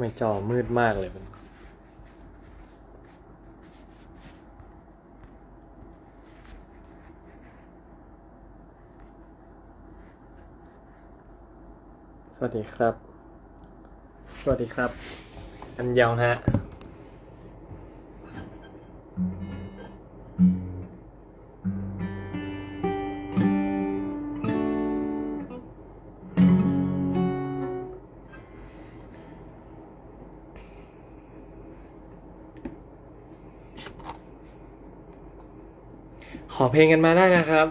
ไมจอมืดมากเลยมันสวัสดีครับ สวัสดีครับ อันยองฮะ ลงกันมาได้นะครับ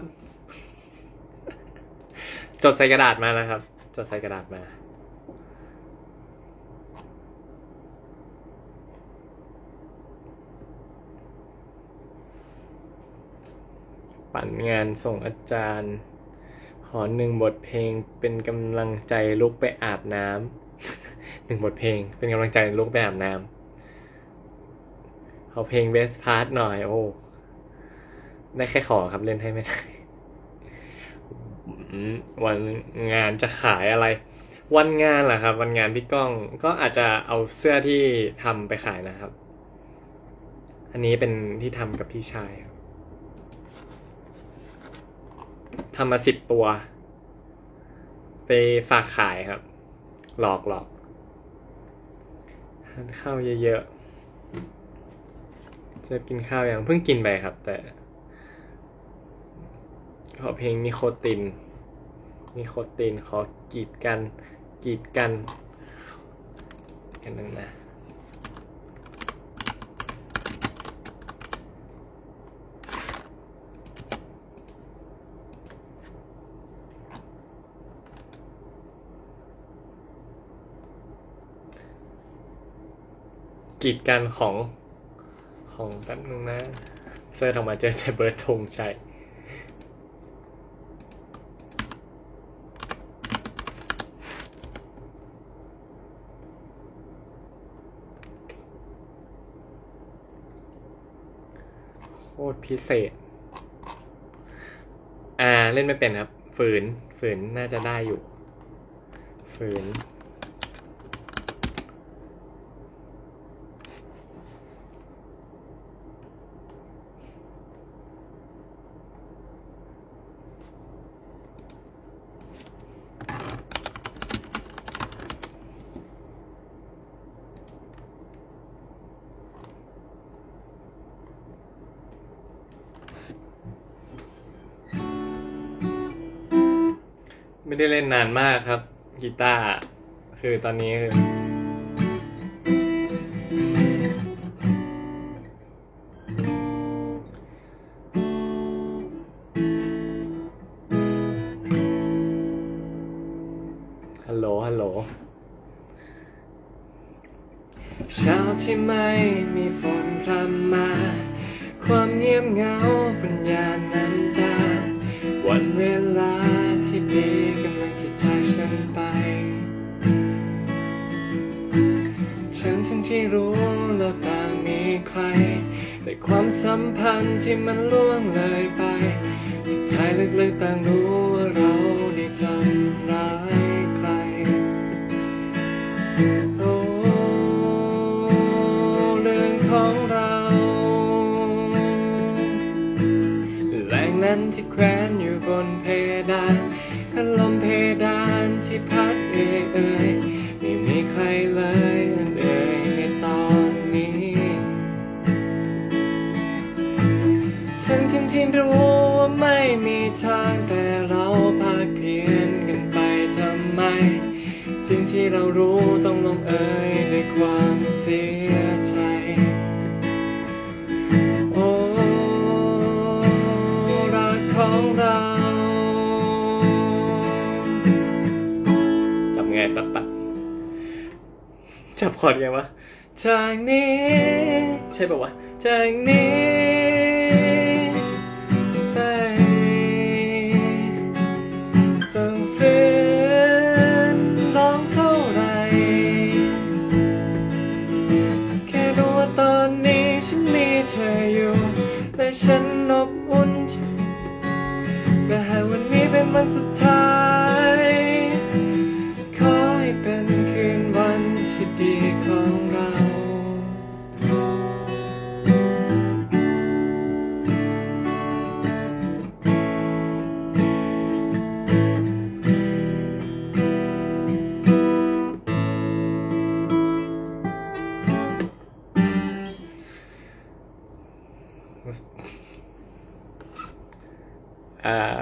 จดใส่กระดาษมานะครับ จดใส่กระดาษมาปั่นงานส่งอาจารย์ ขอหนึ่งบทเพลงเป็นกำลังใจลุกไปอาบน้ำหนึ่งบทเพลงเป็นกำลังใจลุกไปอาบน้ำขอเพลง best part หน่อย โอ้ ได้แค่ขอครับเล่นให้ไม่ได้วันงานจะขายอะไร วันงานเหรอครับ วันงานพี่ก้องก็อาจจะเอาเสื้อที่ทำไปขายนะครับ อันนี้เป็นที่ทำกับพี่ชายทำมาสิบตัว ไปฝากขายครับ หลอกหลอกทานข้าวเยอะๆจะกินข้าวยังเพิ่งกินไปครับ แต่ ขอเพลงนิโคติน นิโคตินขอกีดกัน กีดกัน กันนึงนะกีดกันของของแป๊บนึงนะเสิร์ชออกมาเจอแต่เบิร์ดธงชัย ตรพิเศษ อ่า เล่นไม่เป็นครับ ฝืน ฝืนน่าจะได้อยู่ ฝืนานมากครับกีตาร์คือตอนนี้คือฮัลโหลฮัลโหลเช้าที่ไม่มีฝนพรำมา ความเงียบเหงาปัญญานา ที่รู้เราต่างมีใคร แต่ความสัมพันธ์ที่มันล่วงเลยไป สุดท้ายลึกๆต่างรู้ว่าเราได้ทำร้ายใครโอ้เรื่องของเราแรงนั้นที่แขวนอยู่บนเพดานพัดลมเพดานที่พัดเอ่ย เรารู้ต้องลงเอ่ยด้วยความเสียใจ โอ้รักของเราทำไงตัดตัดจับคอร์ดยังวะจากนี้ ใช่ป่าวะจากนี้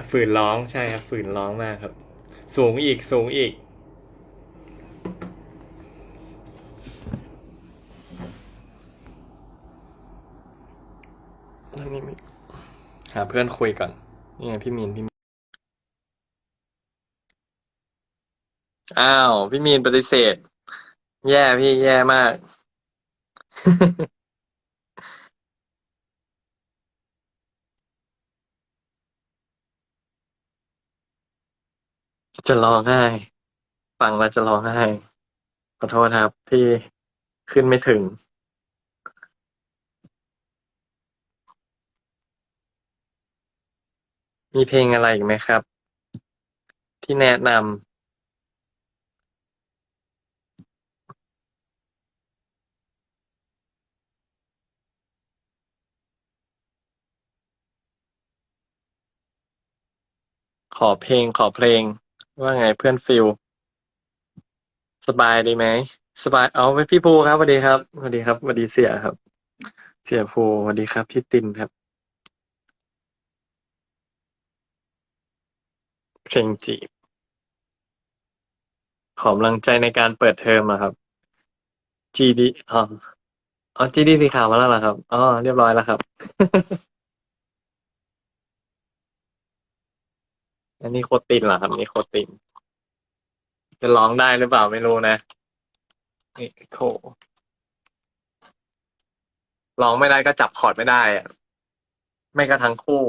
ฝืนร้องใช่ครับ ฝืนร้องมากครับ สูงอีกสูงอีก นี่มีหาเพื่อนคุยก่อน นี่ไงพี่มีนพี่มีนอ้าว พี่มีนปฏิเสธ แย่พี่แย่มาก จะร้องไห้ ฟังแล้วจะร้องไห้ขอโทษครับ ที่ขึ้นไม่ถึง มีเพลงอะไรอีกไหมครับ ที่แนะนำขอเพลงขอเพลง ว่าไงเพื่อนฟิลสบายดีไหมสบายเอาไปพี่ภูครับสวัสดีครับสวัสดีครับสวัสดีเสียครับ เสียภูสวัสดีครับ พี่ตินครับเพลงจีบขอกำลังใจในการเปิดเทอมอะครับ GD อ๋ออ๋อ GD สีขาวมาแล้วเหรอครับอ๋อเรียบร้อยแล้วครับ อันนี้โคตินเหรอครับนี่โคติน จะร้องได้หรือเปล่าไม่รู้นะนี่โคร้องไม่ได้ก็จับคอร์ดไม่ได้อะไม่ก็ทั้งคู่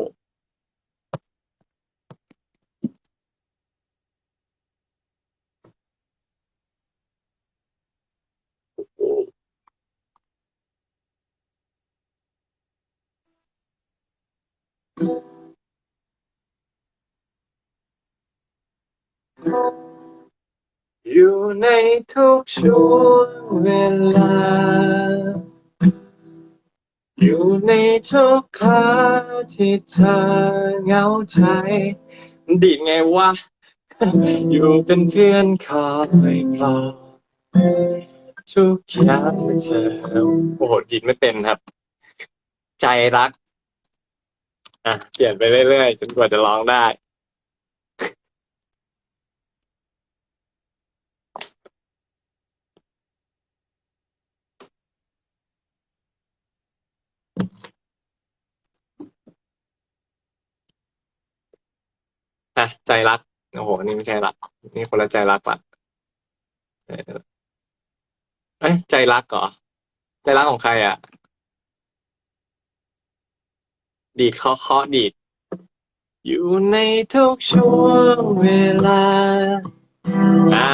อยู่ในทุกช่วงเวลา อยู่ในทุกคราที่เธอเหงาใจ ดีไงวะ อยู่เป็นเพื่อนคอยปลอทุกอย่างเธอโอ้โหดีดไม่เป็นครับ ใจรัก อะ เปลี่ยนไปเรื่อยๆจนกว่าจะร้องได้ อะใจรักโอ้โหนี่ไม่ใช่รักนี่คนละใจรักละเออเอ้ยใจรักเหรอใจรักของใครอะ ดีดเคาะเคาะดีด อยู่ในทุกช่วงเวลา อ่า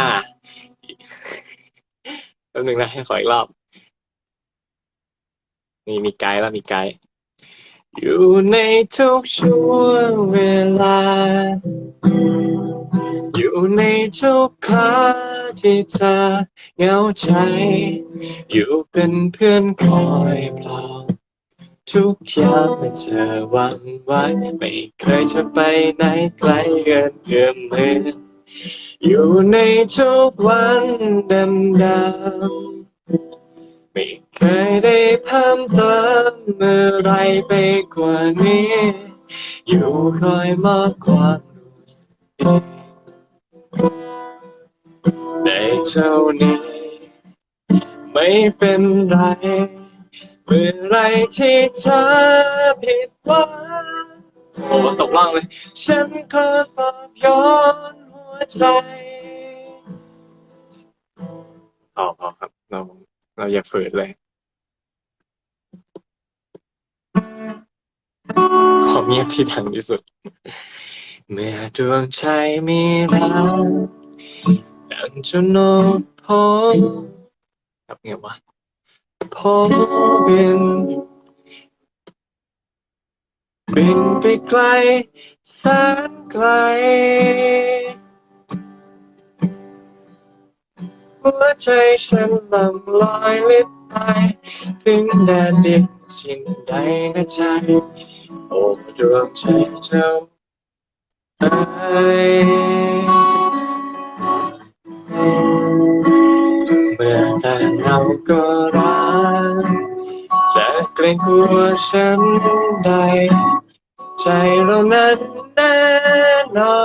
แป๊บนึงนะให้ขออีกรอบ นี่มีไกด์แล้วมีไกด์ อยู่ในทุกช่วงเวลา อยู่ในทุกคราที่เธอเหงาใจ อยู่เป็นเพื่อนคอยปลอบทุกอย่างเมื่อเธอวันไหวไม่เคยจะไปไหนไกลเกินเกือมมืออยู่ในทุกวันดำดำไม่ เคยได้เพิ่มเติมเมื่อไรไปกว่านี้ อยู่คอยมอความรู้สึกดีได้เท่านี้ ไม่เป็นไร เมื่อไรที่เธอผิดหวังโอ้ตกล่องเลย ฉันก็ปลอบโย้อนหัวใจอพอครับเราเราอย่าฝืนเลย ขอเงียบที่ดังที่สุด เมื่อดวงใจมีรักดังจนโนโพครับไงวะพบิน บินไปไกลแสนไกล หัวใจฉันลำลอยลิบไปถึงแดนดินสิ่งใดนะใจ โอ้ดวงใจเจ้าได้เมื่อแต่เงาก็รักจะเกรงกลัวฉันใด ใจเรานั้นแน่นอ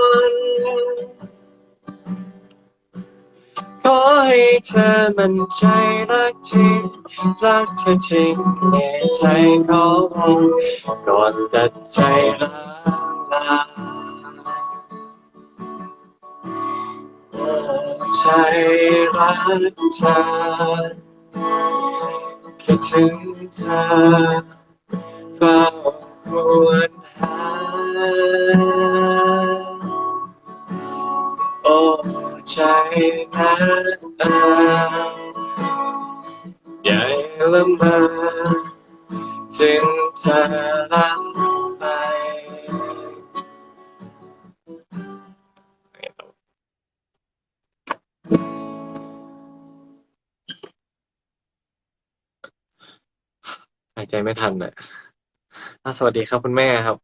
น ขอให้เธอมันใจรักจริงรักเธอจริงในใจของก่อนตัดใจลาลาใจรักเธอคิดถึงเธอเฝ้าครวญหาโอ้ ใจนะเอ่ยใหญ่ละเมอถึงเธอลับไปหายใจไม่ทันอะอะสวัสดีครับคุณแม่ครับ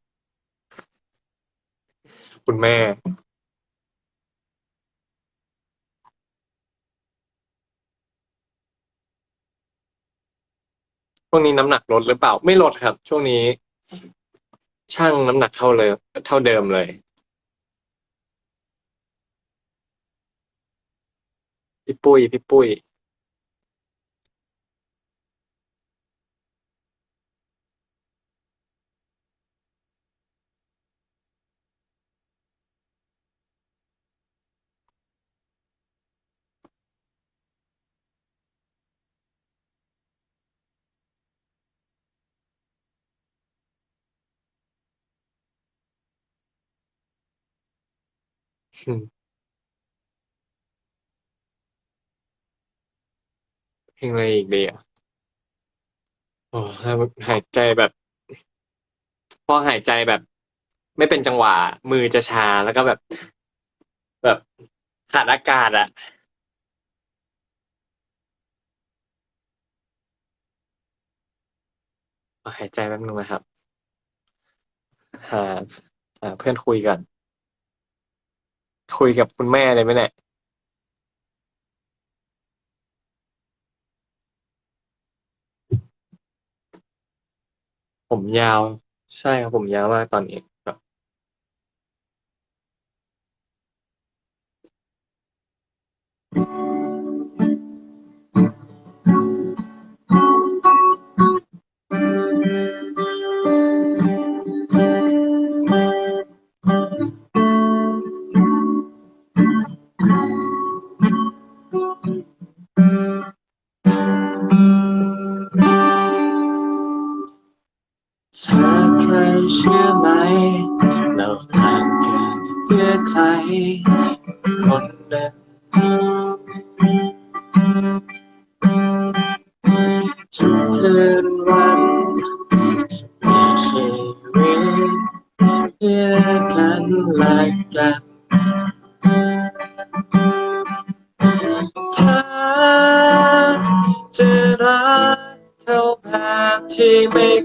คุณแม่ ช่วงนี้น้ำหนักลดหรือเปล่าไม่ลดครับ ช่วงนี้ช่างน้ำหนักเท่าเลยเท่าเดิมเลยพี่ปุ้ยพี่ปุ้ย เพลงอะไรอีกดีอะโอ้ถ้าหายใจแบบ พอหายใจแบบ ไม่เป็นจังหวะ มือจะชาแล้วก็แบบ แบบขาดอากาศอะเอหายใจแป๊บนึงนะครับหาหาเพื่อนคุยก่อน คุยกับคุณแม่เลยไหมเนี่ยผมยาว ใช่ครับผมยาวมากตอนนี้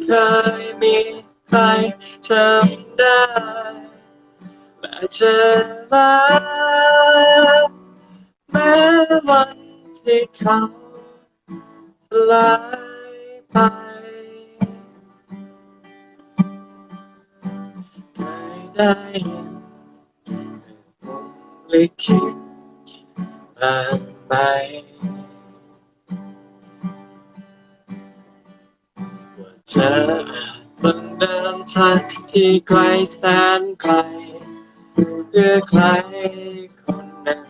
เคยมีใครทำได้และจะรักแม้วันที่เขาสลายไปเคยได้เห็นลิขิตบ้างไหม เธออาจต้องเดินทางที่ไกลแสนไกลเพื่อใครคนหนึ่ง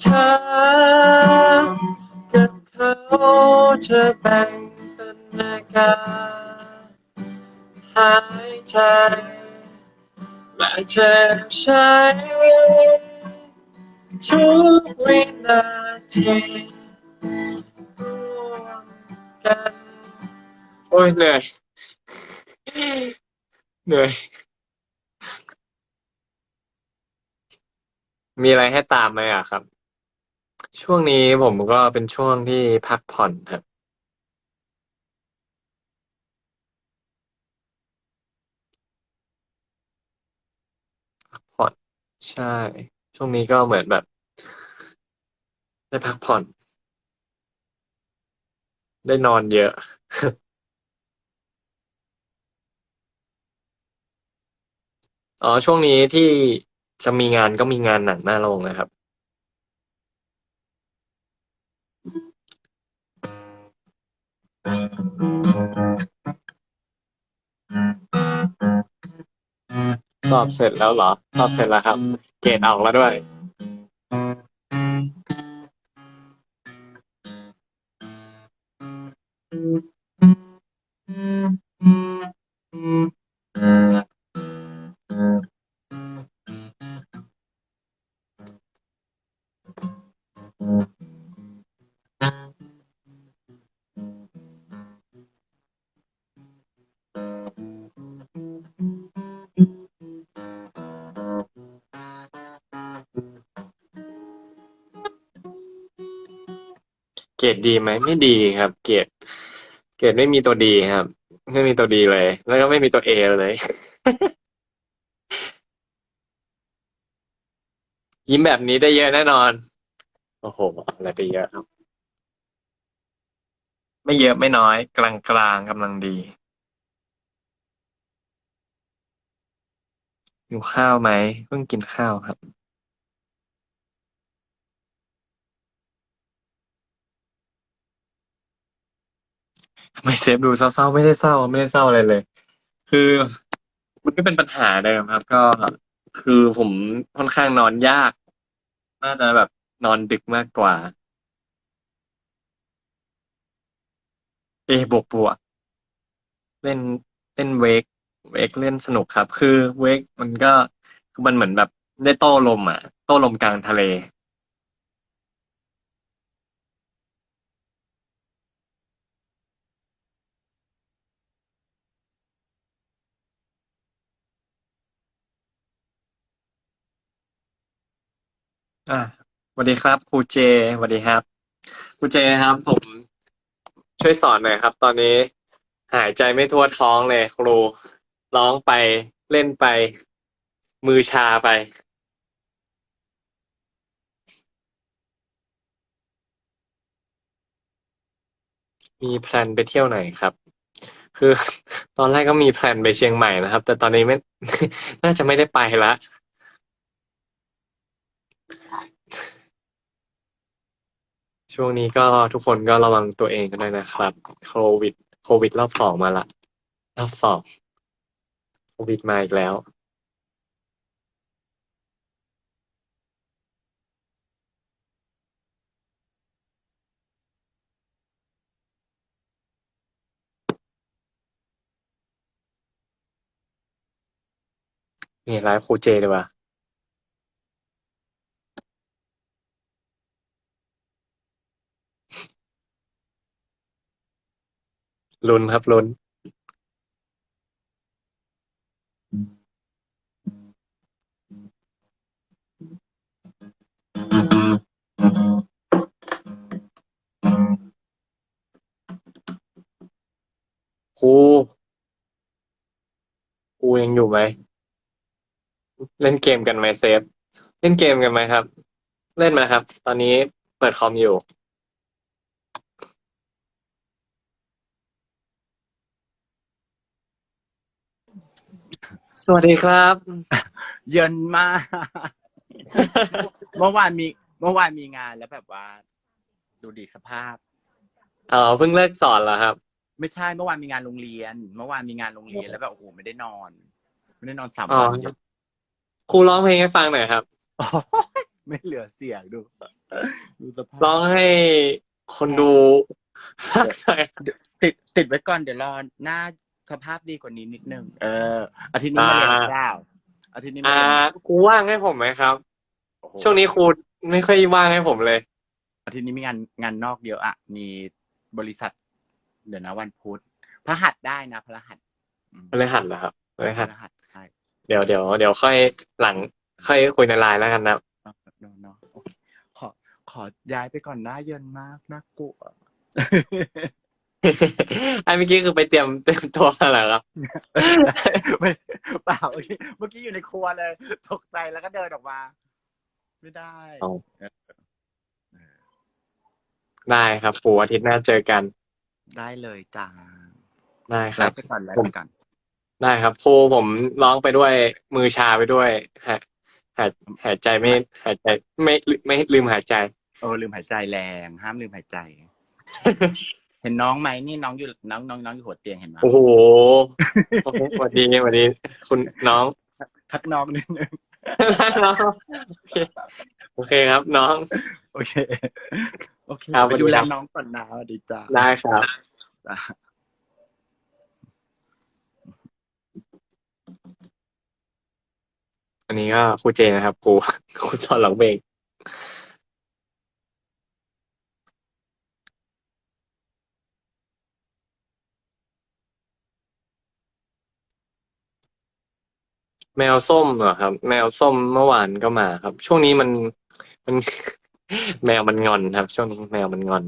เธอกับเขาจะแบ่งเป็นอาการหายใจและจะใช้ทุกวินาที โอ้ยเหนื่อยเหนื่อย มีอะไรให้ตามไหมอะครับ ช่วงนี้ผมก็เป็นช่วงที่พักผ่อนครับ ผ่อน ใช่ ช่วงนี้ก็เหมือนแบบ ได้พักผ่อน ได้นอนเยอะอ๋อช่วงนี้ที่จะมีงานก็มีงานหนังหน้าโรงนะครับ สอบเสร็จแล้วเหรอ สอบเสร็จแล้วครับ เกรดออกแล้วด้วย รดดีไหมไม่ดีครับ เกรดเกรดไม่มีตัวดีครับ ไม่มีตัวดีเลย แล้วก็ไม่มีตัวเอเลย ยิ้มแบบนี้ได้เยอะแน่นอน โอ้โหอาอะไรไปเยอะครับ ไม่เยอะไม่น้อย กลางกลางกำลังดีหิวข้าวไหมเพิ่งกินข้าวครับ ทำไมเซฟดูเศร้าๆไม่ได้เศร้าไม่ได้เศร้าอะไรเลย คือมันก็เป็นปัญหาเดิมครับ ก็คือผมค่อนข้างนอนยาก น่าจะแบบนอนดึกมากกว่า เอบวกบวกเล่นเล่นเวกเวกเล่นสนุกครับ คือเวกมันก็คือมันเหมือนแบบได้โต้ลมอะ โต้ลมกลางทะเล อะสวัสดีครับครูเจสวัสดีครับครูเจครับ ผมช่วยสอนหน่อยครับ ตอนนี้ หายใจไม่ทั่วท้องเลยครูร้องไปเล่นไป มือชาไป มีแพลนไปเที่ยวไหนครับ คือ ตอนแรกก็มีแพลนไปเชียงใหม่นะครับ แต่ตอนนี้ไม่ น่าจะไม่ได้ไปละ ช่วงนี้ก็ทุกคนก็ระวังตัวเองกันด้วยนะครับ โควิด โควิดรอบสองมาละ รอบสองโควิดมาอีกแล้ว นี่ไลฟ์ครูเจดีกว่า ลุ้นครับลุ้น ครู ครูยังอยู่ไหม เล่นเกมกันไหมเซฟ เล่นเกมกันไหมครับ เล่นไหมครับ ตอนนี้เปิดคอมอยู่ สวัสดีครับ เย็นมาก เมื่อวานมีเมื่อวานมีงานแล้วแบบว่า ดูดีสภาพอ๋อเพิ่งเลิกสอนเหรอครับ ไม่ใช่เมื่อวานมีงานโรงเรียน เมื่อวานมีงานโรงเรียนแล้วแบบโอ้โหไม่ได้นอน ไม่ได้นอนสามอ๋อวันเยอะครูร้องเพลงให้ฟังหน่อยครับโอ้ยไม่เหลือเสียงดู ดูสภาพร้องให้คนดูฟังหน่อยติดติดไว้ก่อนเดี๋ยวรอหน้า สภาพดีกว่านี้นิดนึงเอออาทิตย์นี้มาเรียนหรือเปล่าอาทิตย์นี้มาอ่าเรียนครูว่างให้ผมไหมครับ โอ้โหช่วงนี้ครูไม่ค่อยว่างให้ผมเลย อาทิตย์นี้มีงานงานนอกเยอะอะมีบริษัท เดี๋ยวนะวันพุธพระหัสได้นะพระหัสอืมพฤหัสเหรอครับพฤหัส พระหัสใช่เดี๋ยวเดี๋ยวเดี๋ยวค่อยหลัง ค่อยคุยในไลน์แล้วกันนะเนาะเนาะเนาะโอเคขอขอย้ายไปก่อนหน้าเย็นมากน่ากลัว ไอ้เมื่อกี้คือไปเตรียมเตรียมตัวมาเหรอครับ ไม่เปล่าเมื่อกี้เมื่อกี้อยู่ในครัวเลย ตกใจแล้วก็เดินออกมา ไม่ได้เอาเออได้ครับครูอาทิตย์หน้าเจอกัน ได้เลยจ้าได้คไลรับ ฟ์ไปก่อนไลฟ์ไปก่อนได้ครับครูผมร้องไปด้วยมือชาไปด้วยหายหายหายใจไม่หายใจไม่ไม่ลืมหายใจโอ้ลืมหายใจแรง ห้ามลืมหายใจ เห็นน้องไหมนี่น้องอยู่น้องน้องน้องอยู่หัวเตียงเห็นไหมโอ้โหโอเคสวัสดีสวัสดี คุณน้องทักน้องนิดนึงน้องโอเคโอเคครับ น้อง โอเค โอเคครับไปดูแลสวัสดีครับน้องก่อนนะสวัสดีจ้าได้ครับจ้าอันนี้ก็ครูเจนะครับครูครูสอนร้องเพลง แมวส้มเหรอครับ แมวส้มเมื่อวานก็มาครับ ช่วงนี้มันมัน แมวมันงอนครับ ช่วงนี้แมวมันงอน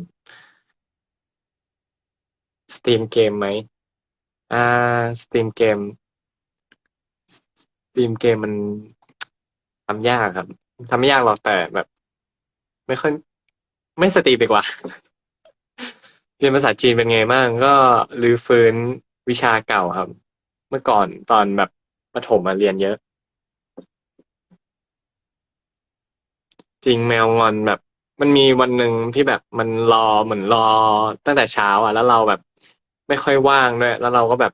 สตรีมเกมไหมอ่า สตรีมเกม สตรีมเกมมันทำยากครับทำไม่ยากหรอกแต่แบบ ไม่ค่อย ไม่สตรีมดีกว่าเรียนภาษาจีนเป็นไงบ้างก็รื้อฟื้นวิชาเก่าครับ เมื่อก่อนตอนแบบ ประถมมาเรียนเยอะ จริงแมวงอนแบบ มันมีวันหนึ่งที่แบบมันรอเหมือนรอตั้งแต่เช้าอะ แล้วเราแบบ ไม่ค่อยว่างด้วย แล้วเราก็แบบ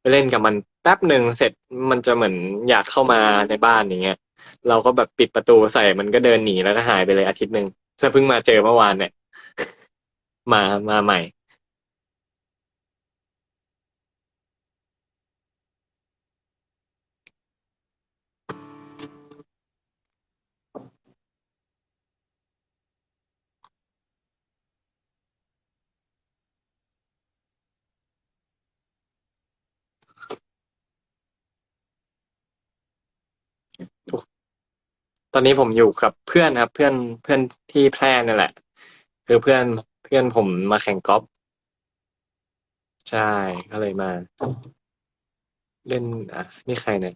ไปเล่นกับมันแป๊บหนึ่งเสร็จมันจะเหมือนอยากเข้ามาในบ้านอย่างเงี้ย เราก็แบบปิดประตูใส่มันก็เดินหนีแล้วก็หายไปเลยอาทิตย์หนึ่งเพิ่งมาเจอเมื่อวานเนี่ย มามาใหม่ ตอนนี้ผมอยู่กับเพื่อนครับ เพื่อนเพื่อนที่แพร่นี่แหละ คือเพื่อนเพื่อนผมมาแข่งกอล์ฟใช่ก็เลยมา เล่นอะนี่ใครเนี่ย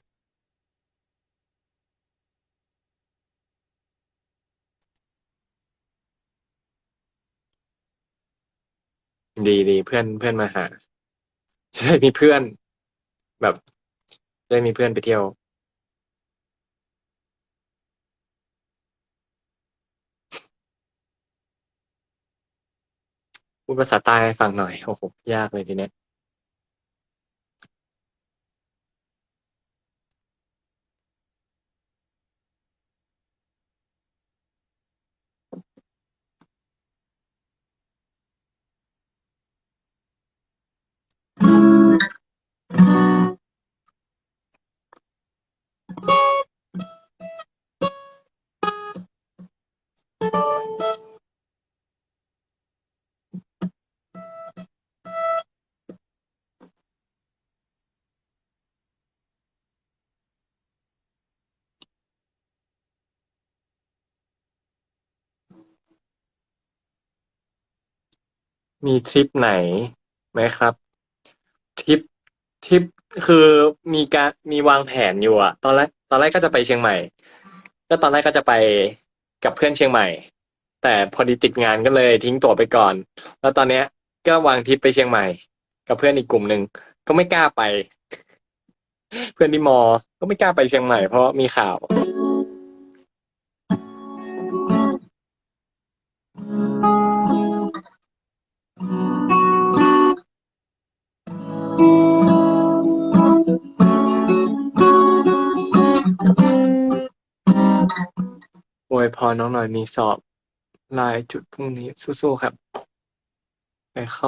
ดีดีเพื่อนเพื่อนมาหา จะได้มีเพื่อน แบบ ได้มีเพื่อนไปเที่ยว พูดภาษาใต้ให้ฟังหน่อย โอ้โห ยากเลยทีเนี้ย มีทริปไหนไหมครับทริปทริปคือมีการมีวางแผนอยู่อะตอนแรกตอนแรกก็จะไปเชียงใหม่ ก็ตอนแรกก็จะไปกับเพื่อนเชียงใหม่ แต่พอดีติดงานก็เลยทิ้งตั๋วไปก่อน แล้วตอนเนี้ย ก็วางทริปไปเชียงใหม่ กับเพื่อนอีกกลุ่มหนึ่งก็ไม่กล้าไป เพื่อนที่มอ ก็ไม่กล้าไปเชียงใหม่เพราะมีข่าว อวยพรน้องหน่อย มีสอบลายจุดพรุ่งนี้ สู้ ๆ ครับไปเข้า